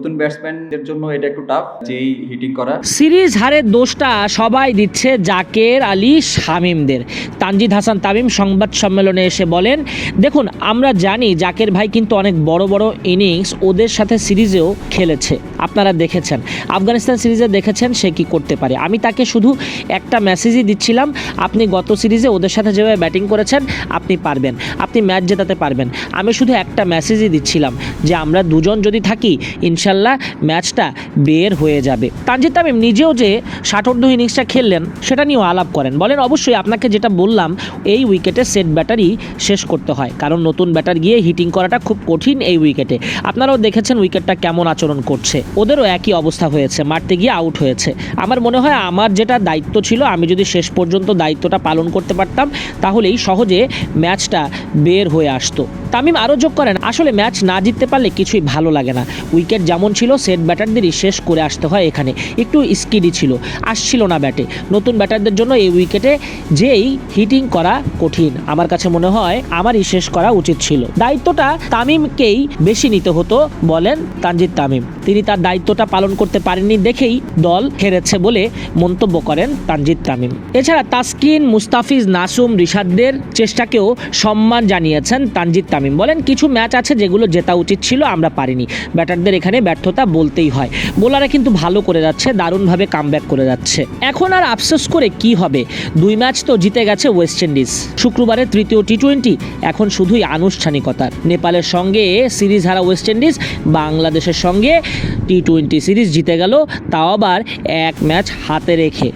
নতুন ব্যাটসম্যানদের জন্য এটা একটু টাফ যেই হিটিং করা। সিরিজ হারের দোষটা সবাই দিচ্ছে জাকের আলী শামিমদের। তানজিদ হাসান তামিম সংবাদ সম্মেলনে এসে বলেন, দেখুন, আমরা জানি জাকের ভাই কিন্তু অনেক বড় বড় ইনিংস ওদের সাথে সিরিজেও খেলেছে। আপনারা দেখেছেন। আফগানিস্তান সিরিজে দেখেছেন সে কি করতে পারে। আমি তাকে শুধু একটা মেসেজই দিচ্ছিলাম, আপনি গত সিরিজে ওদের সাথে যেভাবে ব্যাটিং করেছেন, আপনি পারবেন। আপনি ম্যাচ জেতাতে পারবেন। আমি শুধু একটা মেসেজই দিচ্ছিলাম যে, আমরা দুজন যদি থাকি ইনশাল্লাহ ম্যাচটা বের হয়ে যাবে। তানজিদ তামিম নিজেও যে ষাটোর্ধ ইনিংসটা খেললেন, সেটা নিয়েও আলাপ করেন। বলেন, অবশ্যই আপনাকে যেটা বললাম, এই উইকেটে সেট ব্যাটারি শেষ করতে হয়। কারণ নতুন ব্যাটার গিয়ে হিটিং করাটা খুব কঠিন এই উইকেটে। আপনারাও দেখেছেন উইকেটটা কেমন আচরণ করছে। ওদেরও একই অবস্থা হয়েছে, মারতে গিয়ে আউট হয়েছে। আমার মনে হয় আমার যেটা দায়িত্ব ছিল, আমি যদি শেষ পর্যন্ত দায়িত্বটা পালন করতে পারতাম, তাহলেই সহজে ম্যাচটা বের হয়ে আসতো। তামিম আরও যোগ করেন, আসলে ম্যাচ না জিততে পারলে কিছুই ভালো লাগে না। উইকেট যেমন ছিল, সেট ব্যাটারদেরই শেষ করে আসতে হয় এখানে। একটু স্কিডি ছিল, আসছিল না ব্যাটে। নতুন ব্যাটারদের জন্য এই উইকেটে যেই হিটিং করা কঠিন। আমার কাছে মনে হয়, আমারই শেষ করা উচিত ছিল। দায়িত্বটা তামিমকেই বেশি নিতে হতো, বলেন তানজিদ তামিম। তিনি তার দায়িত্বটা পালন করতে পারেননি দেখেই দল হেরেছে বলে মন্তব্য করেন তানজিদ তামিম। এছাড়া তাসকিন, মুস্তাফিজ, নাসুম, রিশাদদের চেষ্টাকেও সম্মান জানিয়েছেন তানজিদ তামিম। বলেন, কিছু ম্যাচ আছে যেগুলো জেতা উচিত ছিল, আমরা পারিনি। ব্যাটারদের এখানে ব্যর্থতা বলতেই হয়। বোলাররা কিন্তু ভালো করে যাচ্ছে, দারুণভাবে কামব্যাক করে যাচ্ছে। এখন আর আফসোস করে কি হবে? দুই ম্যাচ তো জিতে গেছে ওয়েস্ট ইন্ডিজ। শুক্রবারে তৃতীয় টি টোয়েন্টি এখন শুধুই আনুষ্ঠানিকতার। নেপালের সঙ্গে সিরিজ হারা ওয়েস্ট ইন্ডিজ, বাংলাদেশের সঙ্গে টি টোয়েন্টি সিরিজ জিতে গেল, তাও আবার এক ম্যাচ হাতে রেখে।